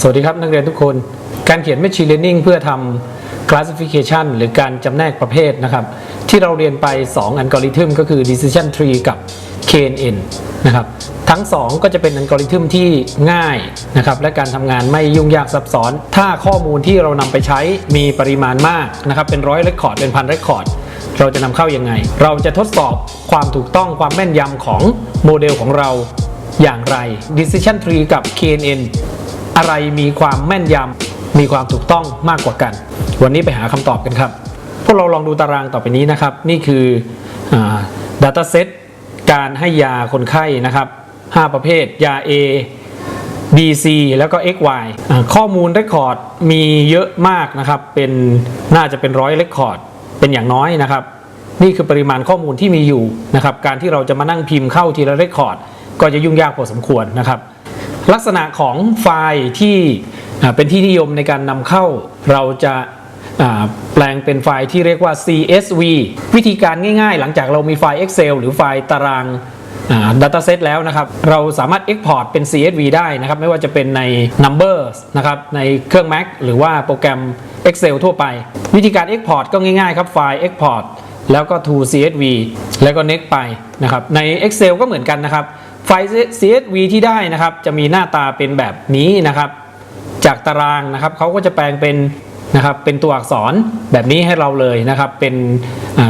สวัสดีครับนักเรียนทุกคน การเขียน Machine Learning เพื่อทำ classification หรือการจำแนกประเภทนะครับ ที่เราเรียนไป 2 อัลกอริทึมก็คือ decision tree กับ KNN นะครับ ทั้ง 2 ก็จะเป็นอัลกอริทึมที่ง่ายนะครับ และการทำงานไม่ยุ่งยากซับซ้อน ถ้าข้อมูลที่เรานำไปใช้มีปริมาณมากนะครับ เป็นร้อยเรคคอร์ดเป็นพันเรคคอร์ดเราจะนำเข้ายังไง เราจะทดสอบความถูกต้องความแม่นยำของโมเดลของเราอย่างไร decision tree กับ KNN อะไรมีความแม่นยำมีความถูกต้องมากกว่ากัน วันนี้ไปหาคำตอบกันครับ พวกเราลองดูตารางต่อไปนี้นะครับ นี่คือ data set การให้ยาคนไข้นะครับ 5 ประเภทยา A B C แล้วก็ X Y อ่าข้อมูลเรคคอร์ดมีเยอะมากนะครับ เป็นน่าจะเป็นร้อยเรคคอร์ดเป็นอย่างน้อยนะครับ นี่คือปริมาณข้อมูลที่มีอยู่นะครับ การที่เราจะมานั่งพิมพ์เข้าทีละเรคคอร์ดก็จะยุ่งยากพอสมควรนะครับ ลักษณะของไฟล์ที่เป็นที่นิยมในการนำเข้าเราจะแปลงเป็นไฟล์ที่เรียกว่า CSV วิธีการง่ายๆ หลังจากเรามีไฟล์ Excel หรือไฟล์ตาราง dataset แล้วนะครับ เราสามารถ Export เป็น CSV ได้นะครับ ไม่ว่าจะเป็นใน Numbers นะครับ ในเครื่อง Mac หรือว่าโปรแกรม Excel ทั่วไป วิธีการ Export ก็ง่ายๆ ครับ ไฟล์ Export แล้วก็ to CSV แล้วก็ next ไปนะครับ ใน Excel ก็เหมือนกันนะครับ ไฟล์ CSV ที่ได้นะครับจะมีหน้าตาเป็นแบบนี้นะครับ จากตารางนะครับเขาก็จะแปลงเป็นนะครับเป็นตัวอักษรแบบนี้ให้เราเลยนะครับเป็น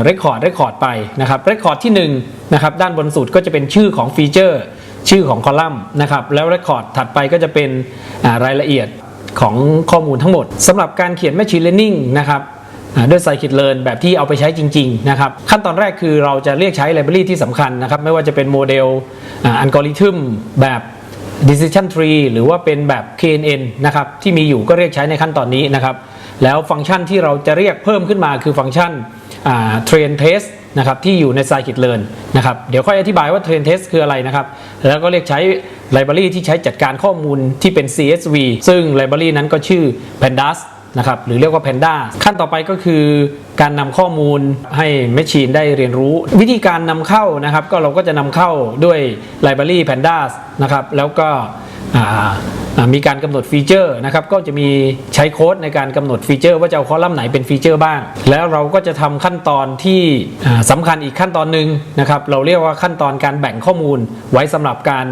เรคคอร์ดเรคคอร์ดไปนะครับเรคคอร์ดที่1นะครับด้านบนสุดก็จะเป็นชื่อของฟีเจอร์ ชื่อของคอลัมน์นะครับแล้วเรคคอร์ดถัดไปก็จะเป็นรายละเอียดของข้อมูลทั้งหมดสำหรับการเขียน Machine Learning นะครับด้วย Scikit-learn แบบที่เอาไปใช้จริง ๆ นะครับ ขั้นตอนแรกคือเราจะเรียกใช้ library ที่สำคัญนะครับ ไม่ว่าจะเป็นโมเดล อัลกอริทึมแบบ decision tree หรือว่าเป็นแบบ KNN นะครับที่มีอยู่ก็เรียกใช้ในขั้นตอนนี้นะครับ แล้วฟังก์ชันที่เราจะเรียกเพิ่มขึ้นมาคือฟังก์ชัน train test นะครับที่อยู่ใน scikit-learn นะครับเดี๋ยวค่อยอธิบายว่า train test คืออะไรนะครับ แล้วก็เรียกใช้ library ที่ใช้จัดการข้อมูลที่เป็น CSV ซึ่ง library นั้นก็ชื่อ pandas นะครับหรือเรียกว่า Panda ขั้นต่อไปก็คือการนำข้อมูลให้ Machine ได้เรียนรู้ วิธีการนำเข้านะครับก็เราก็จะนำเข้าด้วย Library Pandas นะครับแล้วก็มีการกำหนดฟีเจอร์นะครับก็จะมีใช้โค้ดในการกำหนดฟีเจอร์ ว่าจะเอาคอลัมน์ไหนเป็นฟีเจอร์บ้าง แล้วเราก็จะทำขั้นตอนที่อ่าสำคัญอีกขั้นตอนหนึ่งนะครับเราเรียกว่าขั้นตอนการแบ่งข้อมูลไว้สำหรับการ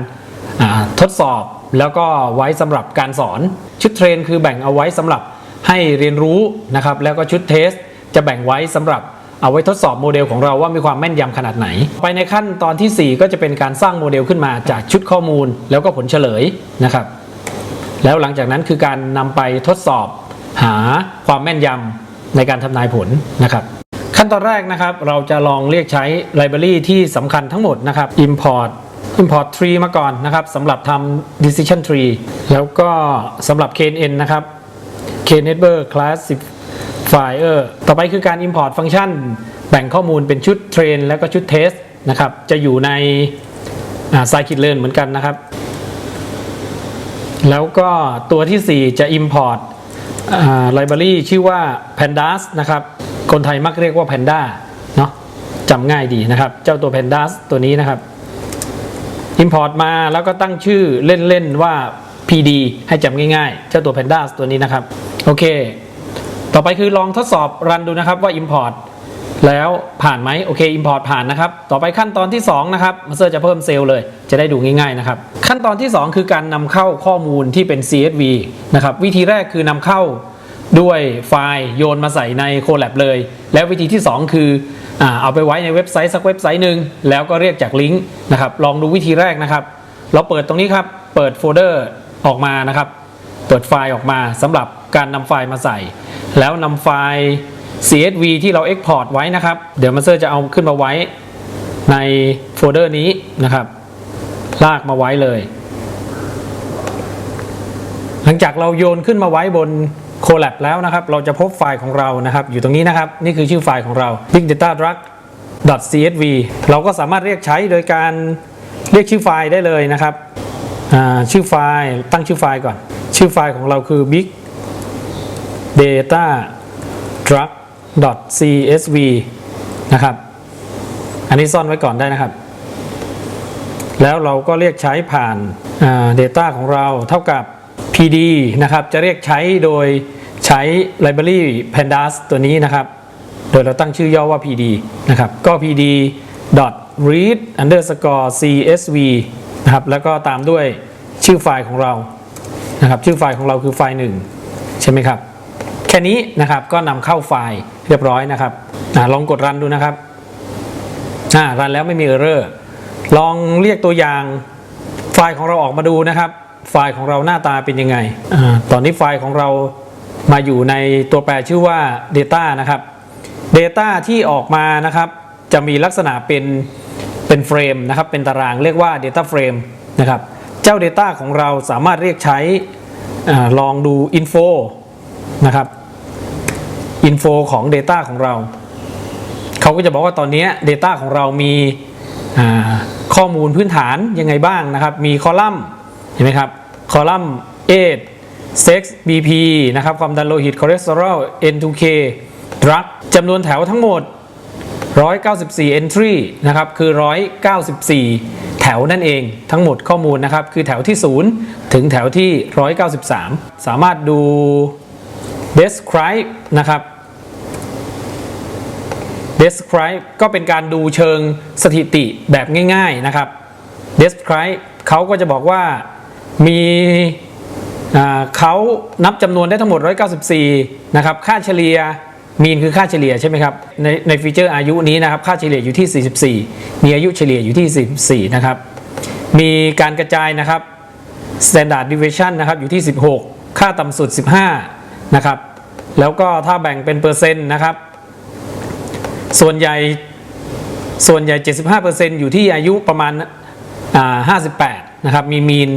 ทดสอบ แล้วก็ไว้สำหรับการสอน ชุดเทรนคือแบ่งเอาไว้สำหรับ ให้เรียนรู้นะครับแล้วก็ชุดเทสจะแบ่งไว้สำหรับเอาไว้ทดสอบโมเดลของเราว่ามีความแม่นยำขนาดไหน ไปในขั้นตอนทีสี่ 4 ก็จะเป็นการสร้างโมเดลขึ้นมาจากชุดข้อมูล แล้วก็ผลเฉลยนะครับ แล้วหลังจากนั้นคือการนำไปทดสอบหาความแม่นยำในการทำนายผลนะครับ ขั้นตอนแรกนะครับเราจะลองเรียกใช้ library ที่สำคัญทั้งหมดนะครับ import import tree มาก่อนนะครับสำหรับทำ decision tree แล้วก็สำหรับ KNN นะครับ KNetwork classifier ต่อไปคือการ import ฟังก์ชัน แบ่งข้อมูลเป็นชุด train แล้วก็ชุด test นะครับ จะอยู่ในอ่า scikit-learn เหมือนกันนะครับ แล้วก็ตัวที่ 4 จะ import อ่า library ชื่อว่า pandas นะครับ คนไทยมักเรียกว่า panda เนาะจำง่ายดีนะครับ เจ้าตัว pandas ตัวนี้นะครับ import มาแล้วก็ตั้งชื่อเล่น ๆ ว่า PD ให้จำง่ายๆ เจ้าตัว pandas ตัวนี้นะครับ โอเค ต่อไปคือลองทดสอบรันดูนะครับว่า import แล้วผ่านไหมโอเค import ผ่านนะครับ ต่อไปขั้นตอนที่ 2 นะครับมาเตอร์จะเพิ่มเซลล์เลย จะได้ดูง่ายๆนะครับ ขั้นตอนที่ 2 คือการนำเข้าข้อมูลที่เป็น CSV นะครับ วิธีแรกคือนำเข้าด้วยไฟล์โยนมาใส่ใน Colab เลย แล้ววิธีที่ 2 คือเอาไปไว้ในเว็บไซต์สักเว็บไซต์หนึ่งแล้วก็เรียกจากลิงก์นะครับ ลองดูวิธีแรกนะครับ เราเปิดตรงนี้ครับ เปิดโฟลเดอร์ออกมานะครับ เปิดไฟล์ออกมาสำหรับการนำไฟล์มาใส่ แล้วนำไฟล์ CSV ที่เรา Export ไว้นะครับ เดี๋ยวมาสเตอร์จะเอาขึ้นมาไว้ในโฟลเดอร์นี้นะครับ ลากมาไว้เลย หลังจากเราโยนขึ้นมาไว้บน Colab แล้วนะครับ เราจะพบไฟล์ของเรานะครับ อยู่ตรงนี้นะครับ นี่คือชื่อไฟล์ของเรา big data drug .csv เราก็สามารถเรียกใช้โดยการเรียกชื่อไฟล์ได้เลยนะครับชื่อไฟล์ตั้งชื่อไฟล์ก่อน ชื่อไฟล์ของเราคือ big data drug .csv นะครับ อันนี้ซ่อนไว้ก่อนได้นะครับ แล้วเราก็เรียกใช้ผ่าน data ของเราเท่ากับ p PD นะครับ จะเรียกใช้โดยใช้ library pandas ตัวนี้นะครับ โดยเราตั้งชื่อย่อว่า PD นะครับ ก็ PD read underscore csv นะครับ แล้วก็ตามด้วยชื่อไฟล์ของเรา นะครับชื่อไฟล์ของเราคือไฟล์หนึ่งใช่ไหมครับ แค่นี้นะครับก็นำเข้าไฟล์เรียบร้อยนะครับอลองกดรันดูนะครับรันแล้วไม่มีเออร์เรอร์ลองเรียกตัวอย่างไฟล์ของเราออกมาดูนะครับ ไฟล์ของเราหน้าตาเป็นยังไงอตอนนี้ไฟล์ของเรามาอยู่ในตัวแปรชื่อว่า Data นะครับ Data ที่ออกมานะครับ จะมีลักษณะเป็นเป็นเฟรมนะครับ เป็นตารางเรียกว่า Data Frame นะครับ เจ้า Data ของเราสามารถเรียกใช้อลองดู Info นะครับ Info ของ Data ของเรา เขาก็จะบอกว่าตอนนี้ Data ของเรามีข้อมูลพื้นฐานยังไงบ้างนะครับ มีคอลัมน์เห็นไหมครับ คอลัมน์ age sex BP นะครับ ความดันโลหิต คอเลสเตอรอล N2K drug จำนวนแถวทั้งหมด 194 entry นะครับคือ 194 แถวนั่นเองทั้งหมดข้อมูลนะครับ คือแถวที่ 0 ถึงแถวที่ 193 สามารถดู describe นะครับ describe ก็เป็นการดูเชิงสถิติแบบง่ายๆนะครับ describe เขาก็จะบอกว่ามีเขานับจำนวนได้ทั้งหมด 194 นะครับ ค่าเฉลี่ย มีนคือค่าเฉลี่ยใช่ไหมครับ ในในฟีเจอร์อายุนี้นะครับค่าเฉลี่ยอยู่ที่ 44 มีอายุเฉลี่ยอยู่ที่ 44 นะครับ มีการกระจายนะครับ standard deviation นะครับอยู่ที่ 16 ค่าต่ำสุด 15 นะครับ แล้วก็ถ้าแบ่งเป็นเปอร์เซ็นต์นะครับ ส่วนใหญ่ส่วนใหญ่ 75%อยู่ที่อายุประมาณ 58 นะครับ มีมีน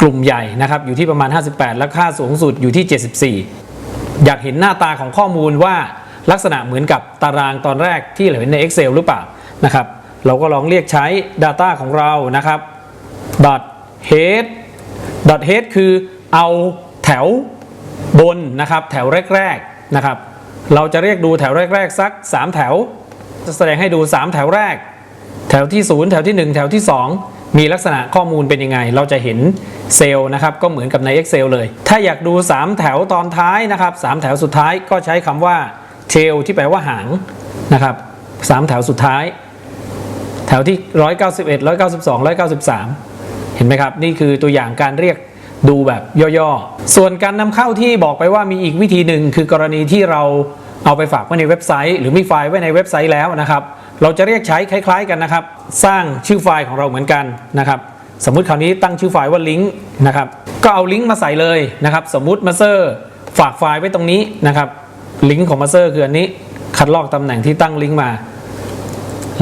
กลุ่มใหญ่นะครับอยู่ที่ประมาณ 58 แล้วค่าสูงสุดอยู่ที่ 74 อยากเห็นหน้าตาของข้อมูลว่าลักษณะเหมือนกับตารางตอนแรกที่เราเห็นใน Excel หรือเปล่านะครับ เราก็ลองเรียกใช้ Data ของเรานะครับ dot head dot head คือเอาแถวบนนะครับ แถวแรกๆนะครับ เราจะเรียกดูแถวแรก ๆ สัก 3 แถว จะแสดงให้ดู 3 แถวแรก แถวที่ 0 แถวที่ 1 แถวที่ 2 มีลักษณะข้อมูลเป็นยังไง เราจะเห็นเซลล์นะครับก็เหมือนกับใน Excel เลย ถ้าอยากดู 3 แถวตอนท้ายนะครับ3แถวสุดท้ายก็ใช้คำว่า tail ที่แปลว่าหางนะครับ3แถวสุดท้าย แถวที่ 191 192 193 เห็นไหมครับ นี่คือตัวอย่างการเรียกดูแบบย่อๆ ส่วนการนำเข้าที่บอกไปว่ามีอีกวิธีหนึ่งคือกรณีที่เราเอาไปฝากไว้ในเว็บไซต์ หรือมีไฟล์ไว้ในเว็บไซต์แล้วนะครับ เราจะเรียกใช้คล้าย ๆกันนะครับ สร้างชื่อไฟล์ของเราเหมือนกันนะครับ สมมุติคราวนี้ตั้งชื่อไฟล์ว่าลิงก์นะครับ ก็เอาลิงก์มาใส่เลยนะครับ สมมุติมาเซอร์ฝากไฟล์ไว้ตรงนี้นะครับ ลิงก์ของมาเซอร์คืออันนี้คัดลอกตำแหน่งที่ตั้งลิงก์มา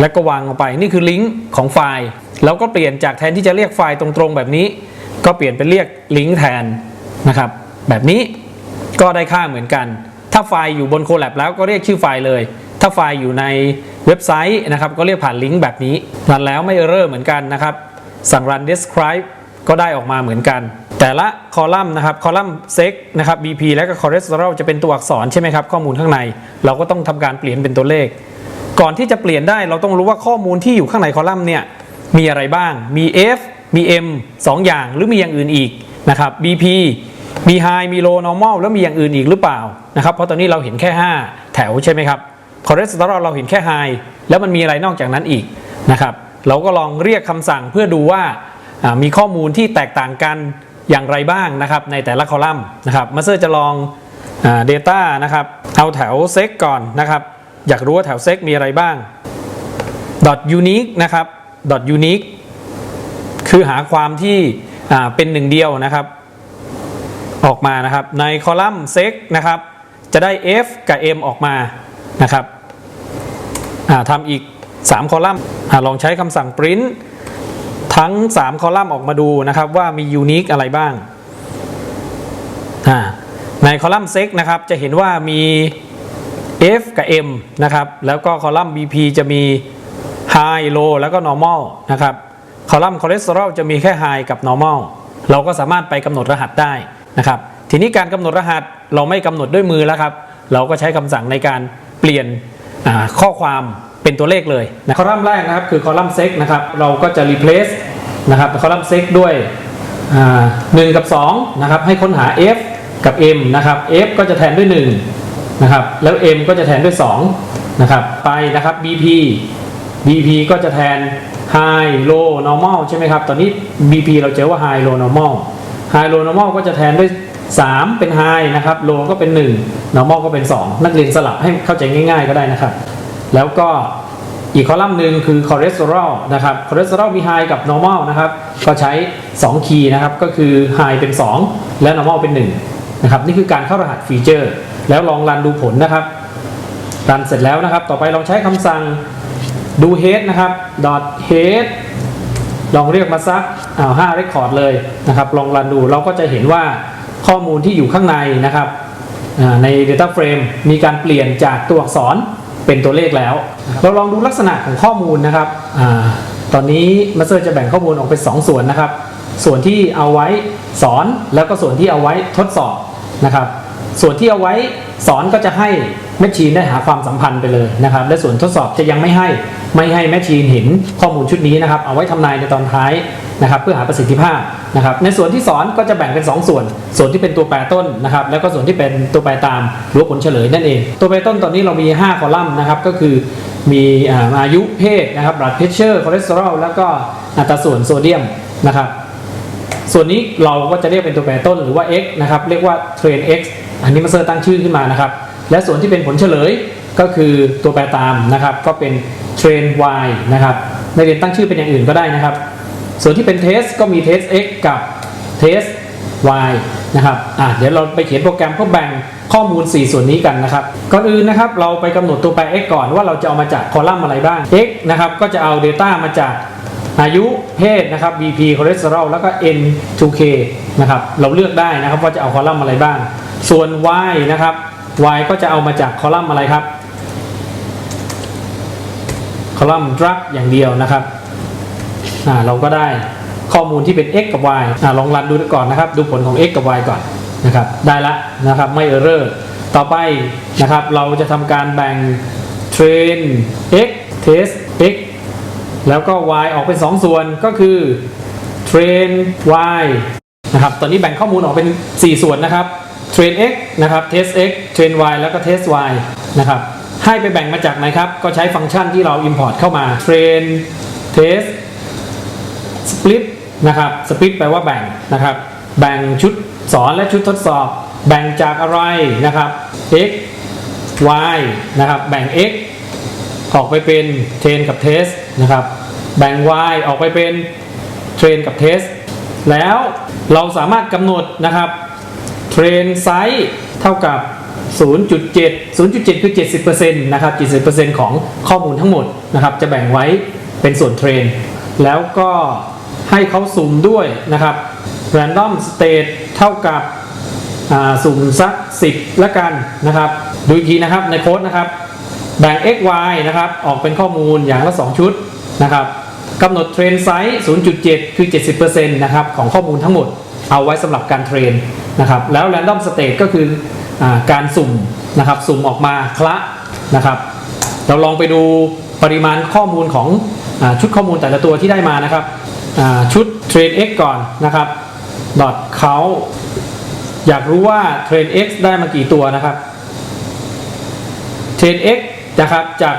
แล้วก็วางลงไปนี่คือลิงก์ของไฟล์แล้วก็เปลี่ยนจากแทนที่จะเรียกไฟล์ตรงๆ แบบนี้ ก็เปลี่ยนเป็นเรียกลิงก์แทนนะครับ แบบนี้ก็ได้ค่าเหมือนกัน ถ้าไฟล์อยู่บนโคแลบแล้วก็เรียกชื่อไฟล์เลย ถ้าไฟล์อยู่ใน เว็บไซต์นะครับก็เรียกผ่านลิงก์แบบนี้รันแล้วไม่เออร์เหมือนกันนะครับ สั่ง run describe ก็ได้ออกมาเหมือนกัน แต่ละคอลัมน์นะครับคอลัมน์ sec นะครับ bp และก็ cholesterol จะเป็นตัวอักษรใช่ไหมครับ ข้อมูลข้างใน เราก็ต้องทำการเปลี่ยนเป็นตัวเลข ก่อนที่จะเปลี่ยนได้เราต้องรู้ว่าข้อมูลที่อยู่ข้างในคอลัมน์เนี่ยมีอะไรบ้าง มี F มี M 2 อย่างหรือมีอย่างอื่นอีกนะครับ BP มี High มี Low Normal แล้วมีอย่างอื่นอีกหรือเปล่านะครับเพราะตอนนี้เราเห็นแค่ 5 แถวใช่ไหมครับ คอเลสเตอรอลเราเห็นแค่ High แล้วมันมีอะไรนอกจากนั้นอีกนะครับเราก็ลองเรียกคำสั่งเพื่อดูว่ามีข้อมูลที่แตกต่างกันอย่างไรบ้างนะครับในแต่ละคอลัมน์นะครับมาเซอร์จะลองอ่า Data นะครับเอาแถวเซกก่อนนะครับอยากรู้ว่าแถวเซกมีอะไรบ้าง unique นะครับ unique คือหาความที่เป็นหนึ่งเดียวนะครับ ออกมานะครับในคอลัมน์เซกนะครับจะได้ F กับ M ออกมา นะครับทำอีก 3 คอลัมน์ลองใช้คำสั่ง print ทั้ง 3 คอลัมน์ออกมาดูนะครับว่ามี unique อะไรบ้าง ในคอลัมน์เซกนะครับจะเห็นว่ามี F กับ M นะครับแล้วก็คอลัมน์ BP จะมี High Low แล้วก็ Normal นะครับคอลัมน์ Cholesterol จะมีแค่ High กับ Normal เราก็สามารถไปกำหนดรหัสได้นะครับทีนี้การกำหนดรหัสเราไม่กำหนดด้วยมือแล้วครับ เราก็ใช้คำสั่งในการ เปลี่ยนข้อความเป็นตัวเลขเลยนะคอลัมน์แรกนะครับคือคอลัมน์ Sex นะครับเราก็จะ replace นะครับคอลัมน์ Sex ด้วยอ่าหนึ่งกับ2นะครับให้ค้นหา f กับ m นะครับ f ก็จะแทนด้วย1นะครับแล้ว m ก็จะแทนด้วย2นะครับไปนะครับ bp bp ก็จะแทน high low normal ใช่ไหมครับ ตอนนี้ bp เราเจอว่า high low normal high low normal ก็จะแทนด้วย 3 เป็น high นะครับ low ก็เป็น 1 normal ก็เป็น 2 นักเรียนสลับให้เข้าใจง่ายๆก็ได้นะครับ แล้วก็อีกคอลัมน์หนึ่งคือคอเลสเตอรอลนะครับคอเลสเตอรอลมี high กับ normal นะครับ ก็ใช้ 2 คีย์นะครับ ก็คือ high เป็น 2 และ normal เป็น 1 นะครับ นี่คือการเข้ารหัสฟีเจอร์ แล้วลองรันดูผลนะครับรันเสร็จแล้วนะครับ ต่อไปลองใช้คำสั่งดู head นะครับ dot head ลองเรียกมาสักอ้าว5 record เลยนะครับ ลองรันดูเราก็จะเห็นว่า ข้อมูลที่อยู่ข้างในนะครับอ่าใน Data Frame มีการเปลี่ยนจากตัวอักษรเป็นตัวเลขแล้ว เราลองดูลักษณะของข้อมูลนะครับอาตอนนี้มาสเตอร์จะแบ่งข้อมูลออกเป็น 2 ส่วนนะครับ ส่วนที่เอาไว้สอนแล้วก็ส่วนที่เอาไว้ทดสอบนะครับ ส่วนที่เอาไว้สอนก็จะให้แมชชีนได้หาความสัมพันธ์ไปเลยนะครับ และส่วนทดสอบจะยังไม่ให้ไม่ให้แมชชีนเห็นข้อมูลชุดนี้นะครับ เอาไว้ทำนายในตอนท้าย นะครับเพื่อหาประสิทธิภาพนะครับในส่วนที่สอนก็จะแบ่งเป็น 2 ส่วน ส่วนที่เป็นตัวแปรต้นนะครับแล้วก็ส่วนที่เป็นตัวแปรตามหรือผลเฉลยนั่นเอง ตัวแปรต้นตอนนี้เรามี 5 คอลัมน์นะครับก็คือมีอายุเพศนะครับ blood pressure cholesterol แล้วก็อัตราส่วนโซเดียมนะครับส่วนนี้เราก็จะเรียกเป็นตัวแปรต้นหรือว่า x นะครับเรียกว่า train x อันนี้มาเซอร์ตั้งชื่อขึ้นมานะครับและส่วนที่เป็นผลเฉลยก็คือตัวแปรตามนะครับก็เป็น train y นะครับไม่เรียนตั้งชื่อเป็นอย่างอื่นก็ได้นะครับ ส่วนที่เป็น test ก็มี test x กับ test y นะครับอะเดี๋ยวเราไปเขียนโปรแกรมเพื่อแบ่งข้อมูล 4 ส่วนนี้กันนะครับก่อนอื่นนะครับเราไปกำหนดตัวแปร x ก่อนว่าเราจะเอามาจากคอลัมน์อะไรบ้าง x นะครับก็จะเอา Data มาจากอายุเพศนะครับ BP คอเลสเตอรอลแล้วก็ N2K นะครับเราเลือกได้นะครับว่าจะเอาคอลัมน์อะไรบ้าง ส่วน y นะครับ y ก็จะเอามาจากคอลัมน์อะไรครับ คอลัมน์ drug อย่างเดียวนะครับ อ่าเราก็ได้ข้อมูลที่เป็น x กับ y อ่าลองรันดูก่อนนะครับ ดูผลของ x กับ y ก่อนนะครับ ได้ละนะครับไม่ error ต่อไปนะครับเราจะทำการแบ่ง train x test x แล้วก็ y ออกเป็น 2 ส่วนก็คือ train y นะครับตอนนี้แบ่งข้อมูลออกเป็น 4 ส่วนนะครับ train x นะครับ test x train y แล้วก็ test y นะครับให้ไปแบ่งมาจากไหนครับ ก็ใช้ฟังก์ชันที่เรา import เข้ามา train test split นะครับ split แปลว่าแบ่งนะครับ แบ่งชุดสอนและชุดทดสอบ แบ่งจากอะไรนะครับ x y นะครับ แบ่ง x ออกไปเป็นเทรนกับเทสนะครับ แบ่ง y ออกไปเป็นเทรนกับเทสแล้วเราสามารถกำหนดนะครับเทรนไซส์เท่ากับ 0.7 0.7 คือ 70%นะครับ 70%ของข้อมูลทั้งหมดนะครับ จะแบ่งไว้เป็นส่วนเทรน แล้วก็ ให้เขาสุ่มด้วยนะครับ random state เท่ากับสุ่มสัก 10 ละกันนะครับ ดูอีกทีนะครับในโค้ดนะครับ แบ่ง x y นะครับ ออกเป็นข้อมูลอย่างละ 2 ชุดนะครับกำหนดเทรนไซส์ 0.7 คือ 70%นะครับของข้อมูลทั้งหมด เอาไว้สำหรับการเทรนนะครับ แล้ว random state ก็คืออการสุ่มนะครับ สุ่มออกมาคละนะครับ เราลองไปดูปริมาณข้อมูลของอชุดข้อมูลแต่ละตัวที่ได้มานะครับ ชุด train x ก่อนนะครับ dot count อยากรู้ว่า train x ได้มากี่ตัวนะครับเทรน x นะครับจาก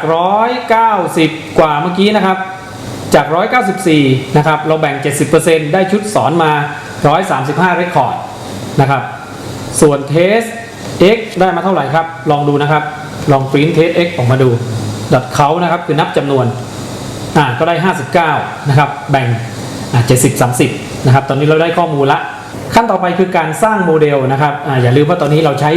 190 กว่าเมื่อกี้นะครับ จาก 194 นะครับ เราแบ่ง 70%ได้ชุดสอนมา 135เรคคอร์ดนะครับ ส่วนเทส x ได้มาเท่าไหร่ครับ ลองดูนะครับ ลองปริ้นเทส x ออกมาดูดัดเขานะครับคือนับจำนวนอ่าก็ได้ 59 นะครับ แบ่ง อ่า70 30นะครับตอนนี้เราได้ข้อมูลละ ขั้นต่อไปคือการสร้างโมเดลนะครับอาอย่าลืมว่าตอนนี้เราใช้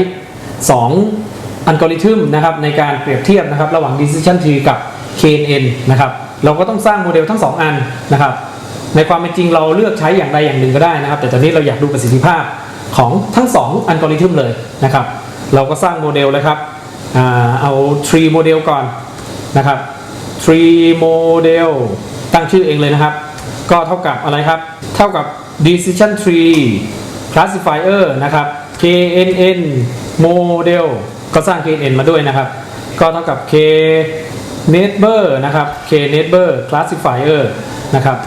2 อัลกอริทึมนะครับในการเปรียบเทียบนะครับระหว่าง decision tree กับ KNN นะครับเราก็ต้องสร้างโมเดลทั้ง 2 อันนะครับในความเป็นจริงเราเลือกใช้อย่างใดอย่างหนึ่งก็ได้นะครับ แต่ตอนนี้เราอยากดูประสิทธิภาพของทั้ง 2 อัลกอริทึมเลยนะครับ เราก็สร้างโมเดลเลยครับอ่าเอา tree โมเดลก่อนนะครับ tree model ตั้งชื่อเองเลยนะครับ ก็เท่ากับอะไรครับ เท่ากับ decision tree classifier นะครับ knn model ก็สร้าง knn มาด้วยนะครับ ก็เท่ากับ k neighbor นะครับ k neighbor classifier นะครับ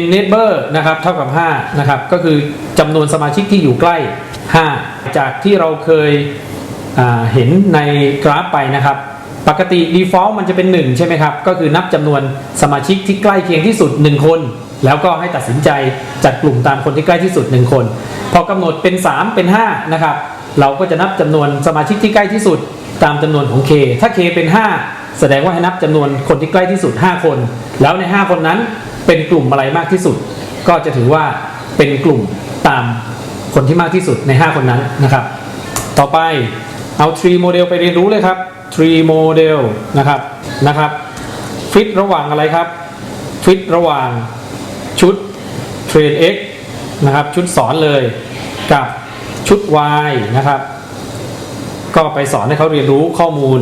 n neighbor นะครับเท่ากับ 5 นะครับ ก็คือจำนวนสมาชิกที่อยู่ใกล้ 5 จากที่เราเคยเห็นในกราฟไปนะครับ ปกติ default มันจะเป็น 1 ใช่ไหมครับ ก็คือนับจำนวนสมาชิกที่ใกล้เคียงที่สุด 1 คน แล้วก็ให้ตัดสินใจจัดกลุ่มตามคนที่ใกล้ที่สุด 1 คน พอกำหนดเป็น 3 เป็น 5 นะครับ เราก็จะนับจำนวนสมาชิกที่ใกล้ที่สุดตามจำนวนของ k ถ้า k เป็น 5 แสดงว่าให้นับจำนวนคนที่ใกล้ที่สุด 5 คน แล้วใน 5 คนนั้นเป็นกลุ่มอะไรมากที่สุด ก็จะถือว่าเป็นกลุ่มตามคนที่มากที่สุดใน 5 คนนั้นนะครับ ต่อไปเอา tree model ไปเรียนรู้เลยครับ tree model นะครับนะครับฟิตระหว่างอะไรครับ ฟิตระหว่างชุด train x นะครับชุดสอนเลยกับชุด y นะครับ ก็ไปสอนให้เขาเรียนรู้ข้อมูล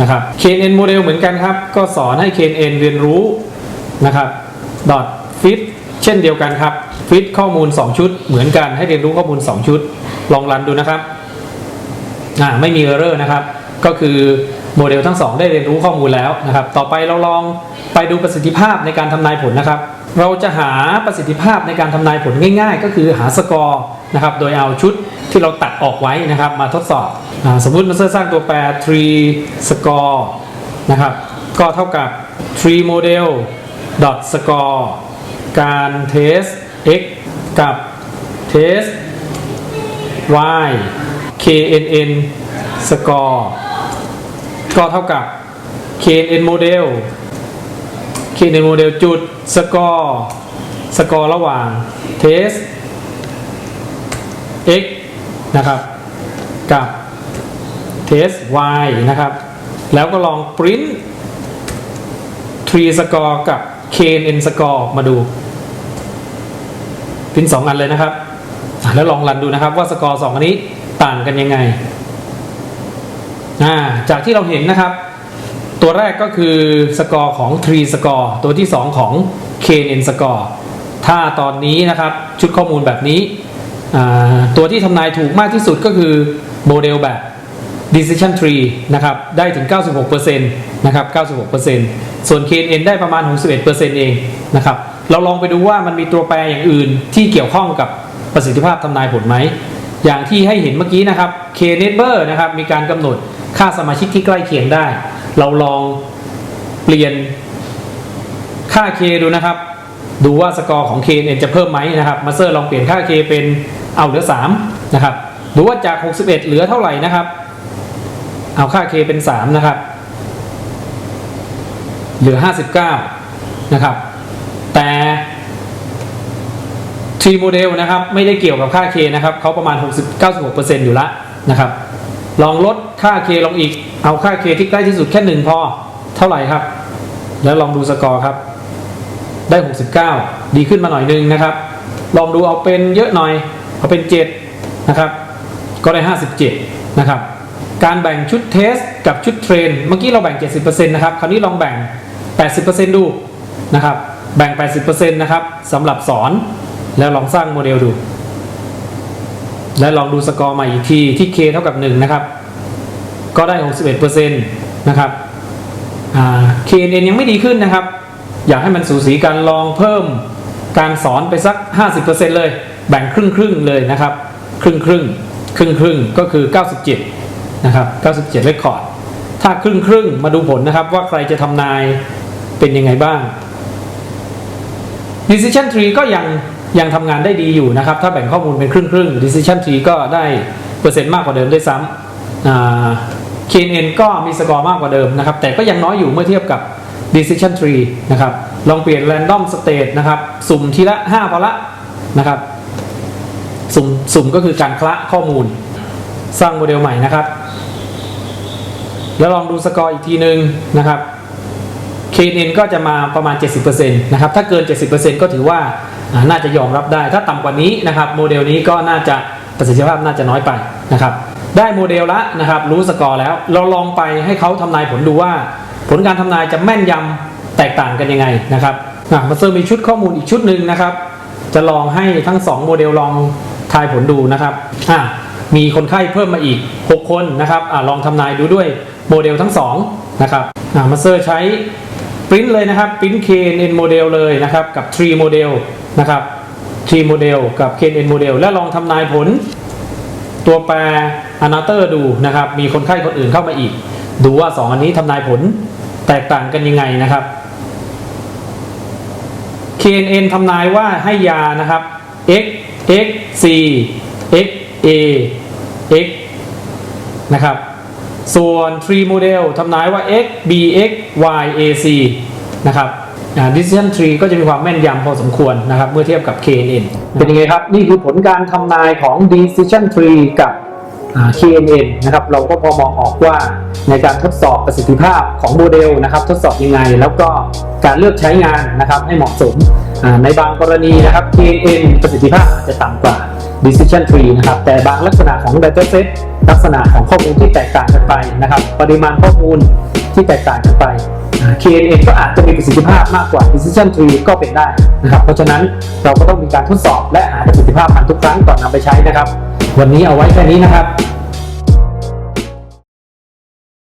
นะครับ KNN model เหมือนกันครับ ก็สอนให้ KNN เรียนรู้นะครับ dot fit เช่นเดียวกันครับ fit ข้อมูล 2 ชุด เหมือนกันให้เรียนรู้ข้อมูล 2 ชุด ลองรันดูนะครับอ่าไม่มี error นะครับ ก็คือโมเดลทั้ง 2 ได้เรียนรู้ข้อมูลแล้วนะครับ ต่อไปเราลองไปดูประสิทธิภาพในการทำนายผลนะครับ เราจะหาประสิทธิภาพในการทำนายผลง่าย ๆ ก็คือหาสกอร์นะครับ โดยเอาชุดที่เราตัดออกไว้นะครับ มาทดสอบอสมมุติมาเซอร์สร้างตัวแปร tree score นะครับ ก็เท่ากับ tree model dot score การ test x กับ test y knn score ก็เท่ากับ knn model knn model จุด score score ระหว่าง test x นะครับ กับ test y นะครับ แล้วก็ลอง print tree score กับ knn score ออกมาดูพิมพ์สองอันเลยนะครับ แล้วลองรันดูนะครับว่าสกอร์สองอันนี้ต่างกันยังไง จากที่เราเห็นนะครับ ตัวแรกก็คือสกอร์ของ tree score ตัวที่ 2 ของ knn score ถ้าตอนนี้นะครับชุดข้อมูลแบบนี้ ตัวที่ทำนายถูกมากที่สุดก็คือโมเดลแบบ decision tree นะครับ ได้ถึง 96%นะครับ 96%ส่วน KN ได้ประมาณ 61%เองนะครับ เราลองไปดูว่ามันมีตัวแปรอย่างอื่นที่เกี่ยวข้องกับประสิทธิภาพทำนายผลไหม อย่างที่ให้เห็นเมื่อกี้นะครับ K neighbor นะครับ มีการกำหนด ค่าสมาชิกที่ใกล้เคียงได้ เราลองเปลี่ยนค่า K ดูนะครับ ดูว่าสกอร์ของ k n จะเพิ่มไหมนะครับมาเซอร์ลองเปลี่ยนค่า K เป็นเอาเหลือ 3 นะครับ ดูว่าจาก 61 เหลือเท่าไหร่นะครับ เอาค่า k เป็น 3 นะครับ เหลือ 59 นะครับ แต่ T model นะครับ ไม่ได้เกี่ยวกับค่า k นะครับเขาประมาณ 60 96%อยู่ละนะครับ ลองลด ค่า k ลงอีก เอาค่า k ที่ใกล้ที่สุดแค่1พอ เท่าไหร่ครับ แล้วลองดูสกอร์ครับ ได้ 69 ดีขึ้นมาหน่อยนึงนะครับ ลองดูเอาเป็นเยอะหน่อย เอาเป็น 7 นะครับ ก็ได้ 57 นะครับ การแบ่งชุดเทสกับชุดเทรน เมื่อกี้เราแบ่ง 70%นะครับ คราวนี้ลองแบ่ง 80%ดูนะครับ แบ่ง 80%นะครับสำหรับสอน แล้วลองสร้างโมเดลดู และลองดูสกอร์ใหม่อีกทีที่ k เท่ากับ 1 นะครับ ก็ได้ 61%นะครับ KNN ยังไม่ดีขึ้นนะครับ อยากให้มันสูสีกันลองเพิ่มการสอนไปสัก 50%เลย แบ่งครึ่งครึ่งเลยนะครับ ครึ่งครึ่งครึ่งครึ่งก็คือ 97 นะครับ 97เลคคอร์ด ถ้าครึ่งครึ่งมาดูผลนะครับว่าใครจะทำนายเป็นยังไงบ้าง decision tree ก็ยังยังทำงานได้ดีอยู่นะครับ ถ้าแบ่งข้อมูลเป็นครึ่งครึ่ง decision tree ก็ได้เปอร์เซ็นต์มากกว่าเดิมด้วยซ้ำ KNN ก็มีสกอร์มากกว่าเดิมนะครับ แต่ก็ยังน้อยอยู่เมื่อเทียบกับ decision tree นะครับ ลองเปลี่ยน random state นะครับ สุ่มทีละ 5 พอละนะครับ สุ่มสุ่มก็คือการคละข้อมูล สร้างโมเดลใหม่นะครับ แล้วลองดูสกอร์อีกทีหนึ่งนะครับ KNN ก็จะมาประมาณ 70%นะครับ ถ้าเกิน 70%ก็ถือว่าน่าจะยอมรับได้ ถ้าต่ำกว่านี้นะครับ โมเดลนี้ก็น่าจะประสิทธิภาพน่าจะน้อยไปนะครับ ได้โมเดลละนะครับ รู้สกอร์แล้ว เราลองไปให้เขาทำนายผลดูว่า ผลการทำนายจะแม่นยำแตกต่างกันยังไงนะครับอะมาเซอร์มีชุดข้อมูลอีกชุดหนึ่งนะครับ จะลองให้ทั้ง 2 โมเดลลองทายผลดูนะครับอะมีคนไข้เพิ่มมาอีก 6 คนนะครับอะลองทำนายดูด้วยโมเดลทั้ง2นะครับอะมาเซอร์ใช้ปริ้นเลยนะครับปริ้น KNN โมเดลเลยนะครับกับ Tree โมเดลนะครับ Tree โมเดลกับ KNN โมเดลแล้วลองทำนายผล ตัวแปรอนาเตอร์ดูนะครับ มีคนไข้คนอื่นเข้ามาอีก ดูว่า 2 อันนี้ทำนายผลแตกต่างกันยังไงนะครับ KNN ทำนายว่าให้ยานะครับ X X C X A X นะครับ ส่วน Tree Model ทำนายว่า X B X Y A C นะครับ Decision Tree ก็จะมีความแม่นยำพอสมควรนะครับ เมื่อเทียบกับ KNN เป็นยังไงครับ นี่คือผลการทำนายของ Decision Tree กับ KNN นะครับ เราก็พอมองออกว่าในการทดสอบประสิทธิภาพของโมเดลนะครับ ทดสอบยังไง แล้วก็การเลือกใช้งานนะครับให้เหมาะสมในบางกรณีนะครับ KNN ประสิทธิภาพอาจจะต่ำกว่า decision tree นะครับ แต่บางลักษณะของ data set ลักษณะของข้อมูลที่แตกต่างกันไปนะครับ ปริมาณข้อมูล ที่แตกต่างกันไป KNN ก็อาจจะมีประสิทธิภาพมากกว่า decision tree ก็เป็นได้นะครับ เพราะฉะนั้นเราก็ต้องมีการทดสอบและหาประสิทธิภาพมันทุกครั้งก่อนนำไปใช้นะครับ วันนี้เอาไว้แค่นี้นะครับ